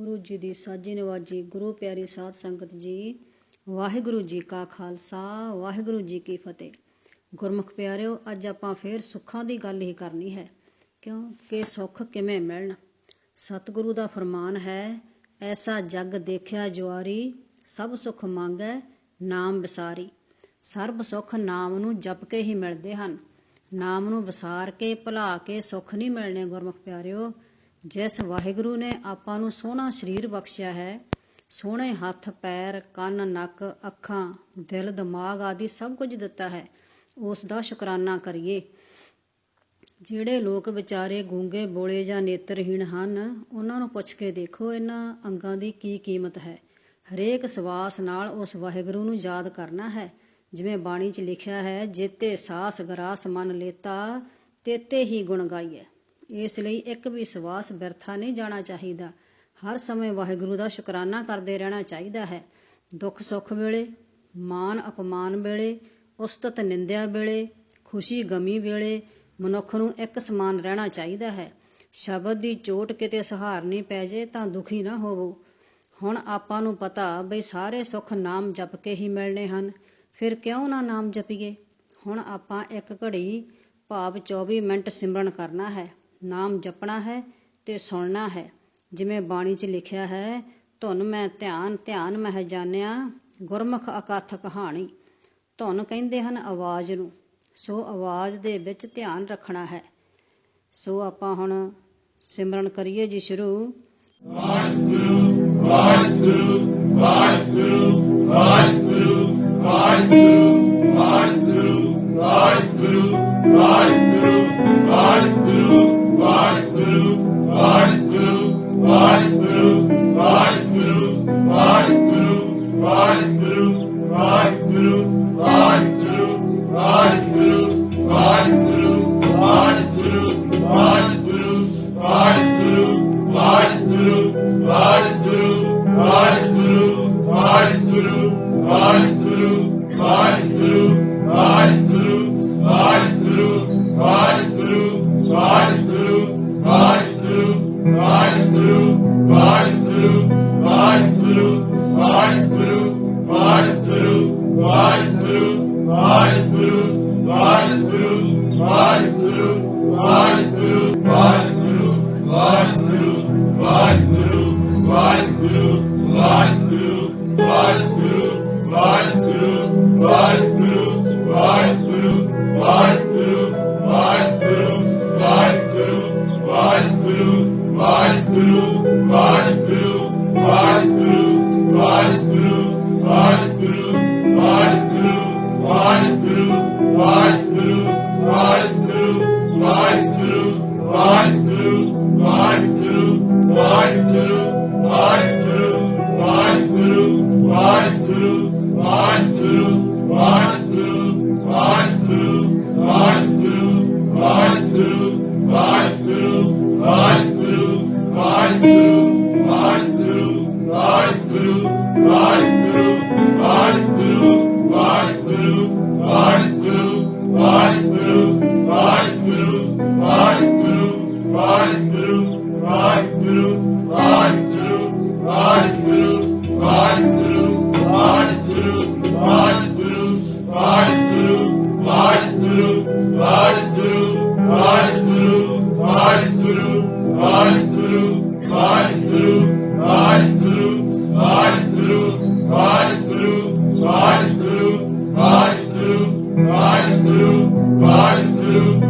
ਗੁਰੂ ਜੀ ਦੀ ਸਾਜੀ ਨਵਾਜੀ ਗੁਰੂ ਪਿਆਰੀ ਸਾਧ ਸੰਗਤ ਜੀ, ਵਾਹਿਗੁਰੂ ਜੀ ਕਾ ਖਾਲਸਾ, ਵਾਹਿਗੁਰੂ ਜੀ ਕੀ ਫਤਿਹ। ਗੁਰਮੁਖ ਪਿਆਰਿਓ, ਅੱਜ ਆਪਾਂ ਫੇਰ ਸੁੱਖਾਂ ਦੀ ਗੱਲ ਹੀ ਕਰਨੀ ਹੈ, ਕਿਉਂਕਿ ਸੁੱਖ ਕਿਵੇਂ ਮਿਲਣ? ਸਤਿਗੁਰੂ ਦਾ ਫਰਮਾਨ ਹੈ, ਐਸਾ ਜਗ ਦੇਖਿਆ ਜੁਆਰੀ, ਸਭ ਸੁਖ ਮੰਗੈ, ਨਾਮ ਵਿਸਾਰੀ। ਸਰਬ ਸੁਖ ਨਾਮ ਨੂੰ ਜਪ ਕੇ ਹੀ ਮਿਲਦੇ ਹਨ। ਨਾਮ ਨੂੰ ਵਿਸਾਰ ਕੇ, ਭੁਲਾ ਕੇ ਸੁਖ ਨਹੀਂ ਮਿਲਣੇ ਗੁਰਮੁਖ ਪਿਆਰਿਓ ਜਿਸ ਵਾਹਿਗੁਰੂ ਨੇ ਆਪਾਂ ਨੂੰ ਸੋਹਣਾ ਸਰੀਰ ਬਖਸ਼ਿਆ ਹੈ, ਸੋਹਣੇ ਹੱਥ, ਪੈਰ, ਕੰਨ, ਨੱਕ, ਅੱਖਾਂ, ਦਿਲ, ਦਿਮਾਗ ਆਦਿ ਸਭ ਕੁਝ ਦਿੱਤਾ ਹੈ, ਉਸ ਦਾ ਸ਼ੁਕਰਾਨਾ ਕਰੀਏ। ਜਿਹੜੇ ਲੋਕ ਵਿਚਾਰੇ ਗੂੰਗੇ, ਬੋਲੇ ਜਾਂ ਨੇਤਰਹੀਣ ਹਨ, ਉਹਨਾਂ ਨੂੰ ਪੁੱਛ ਕੇ ਦੇਖੋ ਇਹਨਾਂ ਅੰਗਾਂ ਦੀ ਕੀ ਕੀਮਤ ਹੈ। ਹਰੇਕ ਸਵਾਸ ਨਾਲ ਉਸ ਵਾਹਿਗੁਰੂ ਨੂੰ ਯਾਦ ਕਰਨਾ ਹੈ। ਜਿਵੇਂ ਬਾਣੀ 'ਚ ਲਿਖਿਆ ਹੈ, ਜੇਤੇ ਸਾਸ ਗਰਾਸ ਮਨ ਲੇਤਾ, ਤੇਤੇ ਹੀ ਗੁਣ ਗਾਈਏ ਇਸ ਲਈ ਇੱਕ ਵਿਸ਼ਵਾਸ ਬਿਰਥਾ ਨਹੀਂ ਜਾਣਾ ਚਾਹੀਦਾ। ਹਰ ਸਮੇਂ ਵਾਹਿਗੁਰੂ ਦਾ ਸ਼ੁਕਰਾਨਾ ਕਰਦੇ ਰਹਿਣਾ ਚਾਹੀਦਾ ਹੈ। ਦੁੱਖ ਸੁੱਖ ਵੇਲੇ ਮਾਨ ਅਪਮਾਨ ਵੇਲੇ, ਉਸਤਤ ਨਿੰਦਿਆ ਵੇਲੇ, ਖੁਸ਼ੀ ਗਮੀ ਵੇਲੇ ਮਨੁੱਖ ਨੂੰ ਇੱਕ ਸਮਾਨ ਰਹਿਣਾ ਚਾਹੀਦਾ ਹੈ। ਸ਼ਬਦ ਦੀ ਚੋਟ ਕਿਤੇ ਸਹਾਰਨੀ ਪੈ ਜੇ ਤਾਂ ਦੁਖੀ ਨਾ ਹੋਵੋ। ਹੁਣ ਆਪਾਂ ਨੂੰ ਪਤਾ ਬਈ ਸਾਰੇ ਸੁੱਖ ਨਾਮ ਜਪ ਕੇ ਹੀ ਮਿਲਣੇ ਹਨ। ਫਿਰ ਕਿਉਂ ਨਾ ਨਾਮ ਜਪੀਏ? ਹੁਣ ਆਪਾਂ ਇੱਕ ਘੜੀ ਭਾਵ 24 ਮਿੰਟ ਸਿਮਰਨ ਕਰਨਾ ਹੈ। ਨਾਮ ਜਪਣਾ ਹੈ ਤੇ ਸੁਣਨਾ ਹੈ। ਜਿਵੇਂ ਬਾਣੀ 'ਚ ਲਿਖਿਆ ਹੈ, ਧੁਨ ਮੈਂ ਧਿਆਨ ਧਿਆਨ ਮਹਿ ਜਾਣਿਆ, ਗੁਰਮੁਖ ਅਕਥ ਕਹਾਣੀ। ਧੁਨ ਕਹਿੰਦੇ ਹਨ ਆਵਾਜ਼ ਨੂੰ, ਸੋ ਆਵਾਜ਼ ਦੇ ਵਿੱਚ ਧਿਆਨ ਰੱਖਣਾ ਹੈ। ਸੋ ਆਪਾਂ ਹੁਣ ਸਿਮਰਨ ਕਰੀਏ ਜੀ ਸ਼ੁਰੂ। Waheguru Waheguru Waheguru Waheguru Waheguru Waheguru Waheguru Waheguru Riding blue.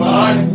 Bye.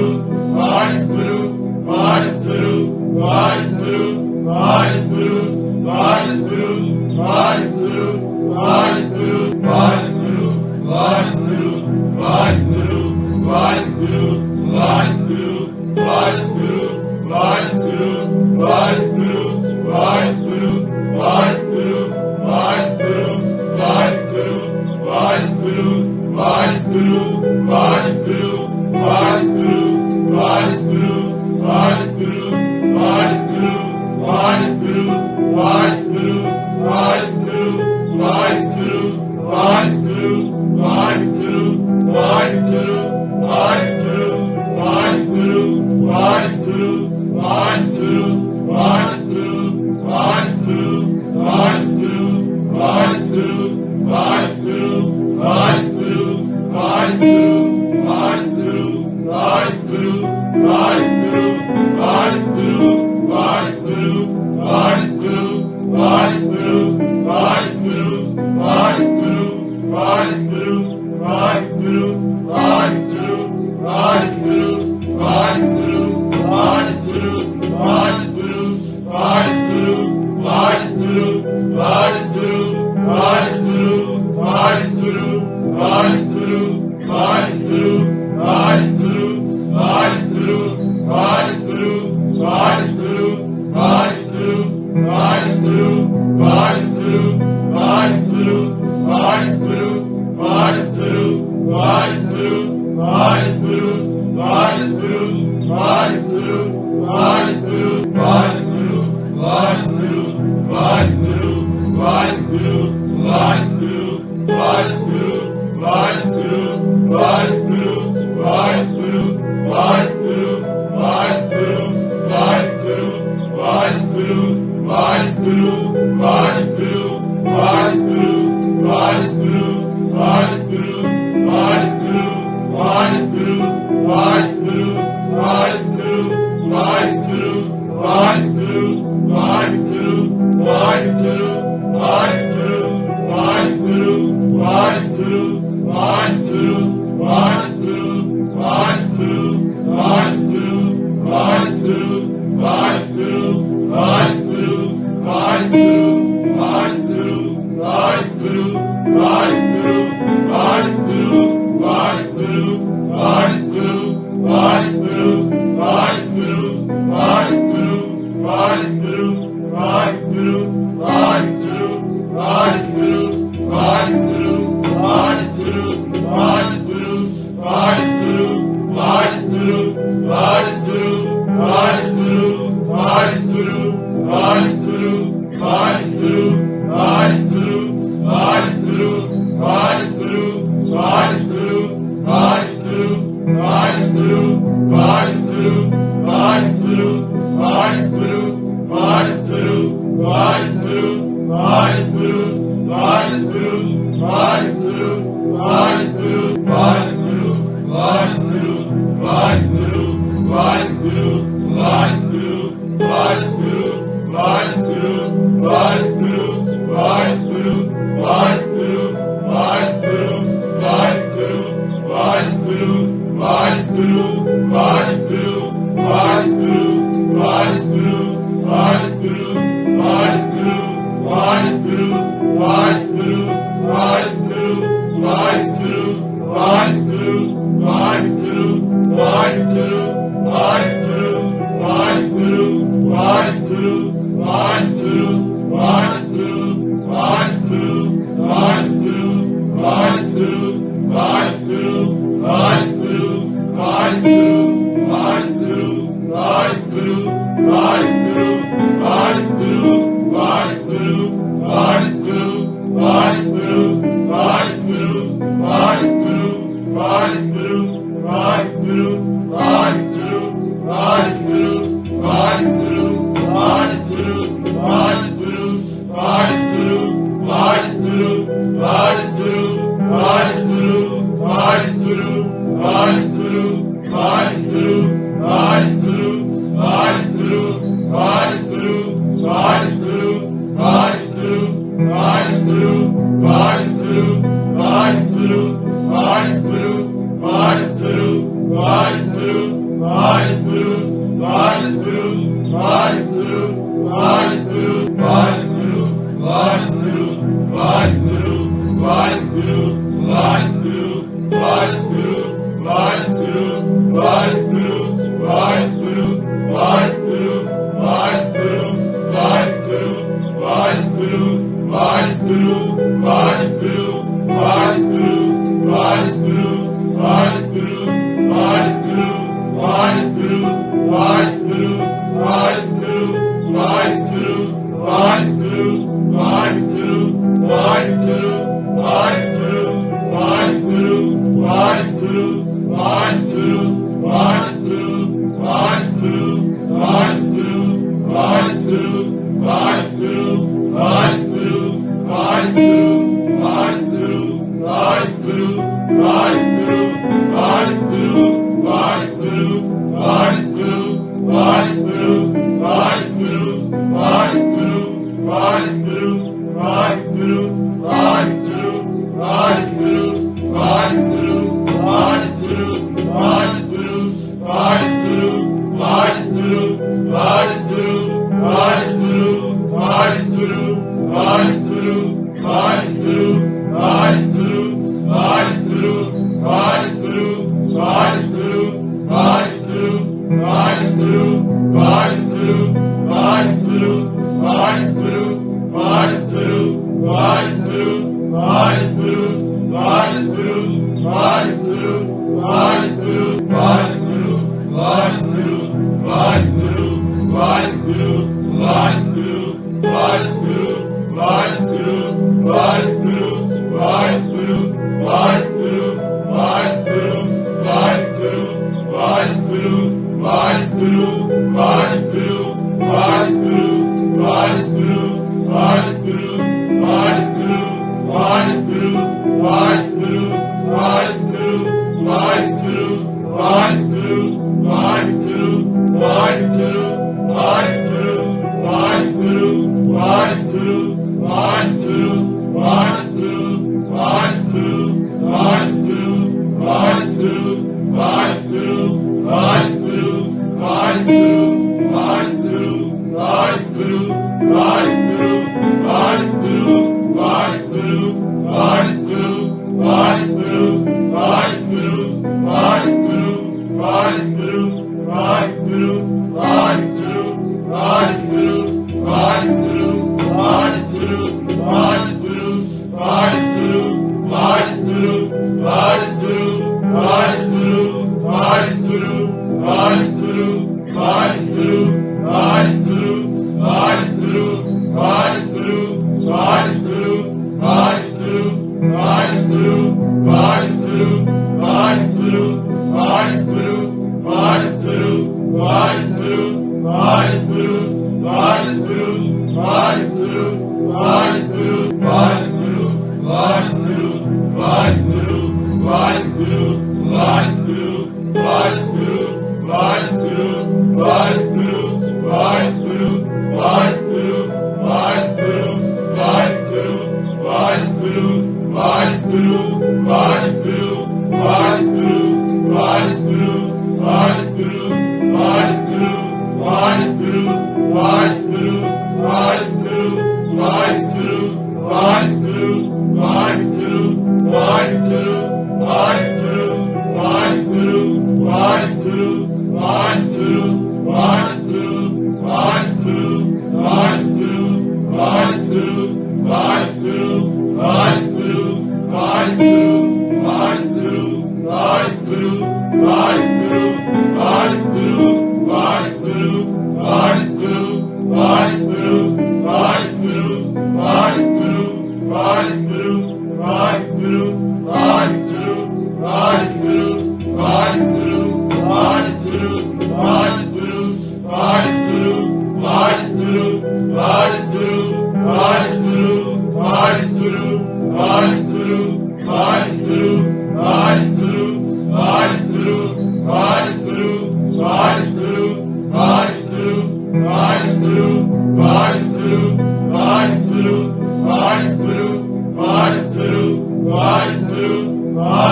to find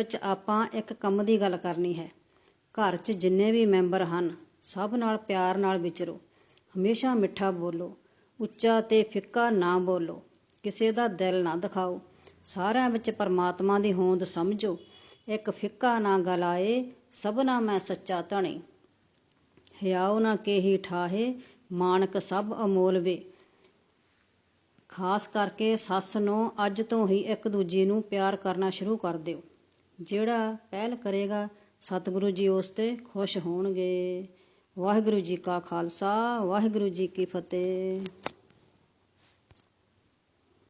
ਵਿੱਚ ਆਪਾਂ ਇੱਕ ਕੰਮ ਦੀ ਗੱਲ ਕਰਨੀ ਹੈ। ਘਰ 'ਚ ਜਿੰਨੇ ਵੀ ਮੈਂਬਰ ਹਨ, ਸਭ ਨਾਲ ਪਿਆਰ ਨਾਲ ਵਿਚਰੋ। ਹਮੇਸ਼ਾ ਮਿੱਠਾ ਬੋਲੋ, ਉੱਚਾ ਤੇ ਫਿੱਕਾ ਨਾ ਬੋਲੋ, ਕਿਸੇ ਦਾ ਦਿਲ ਨਾ ਦਿਖਾਓ। ਸਾਰਿਆਂ ਵਿੱਚ ਪਰਮਾਤਮਾ ਦੀ ਹੋਂਦ ਸਮਝੋ। ਇੱਕ ਫਿੱਕਾ ਨਾ ਗਲਾਏ ਸਭਨਾ ਮੈਂ ਸੱਚਾ ਧਣੀ। ਹਿਆਉ ਨਾ ਕੇਹੀ ਠਾਹੇ ਮਾਨਕ ਸਭ ਅਮੋਲ ਵੇ। ਖਾਸ ਕਰਕੇ ਸੱਸ ਨੂੰ, ਅੱਜ ਤੋਂ ਹੀ ਇੱਕ ਦੂਜੀ ਨੂੰ ਪਿਆਰ ਕਰਨਾ ਸ਼ੁਰੂ ਕਰ ਦਿਓ। ਜਿਹੜਾ ਪਹਿਲ ਕਰੇਗਾ, ਸਤਿਗੁਰੂ ਜੀ ਉਸ ਤੇ ਖੁਸ਼ ਹੋਣਗੇ। ਵਾਹਿਗੁਰੂ ਜੀ ਕਾ ਖਾਲਸਾ, ਵਾਹਿਗੁਰੂ ਜੀ ਕੀ ਫਤਿਹ।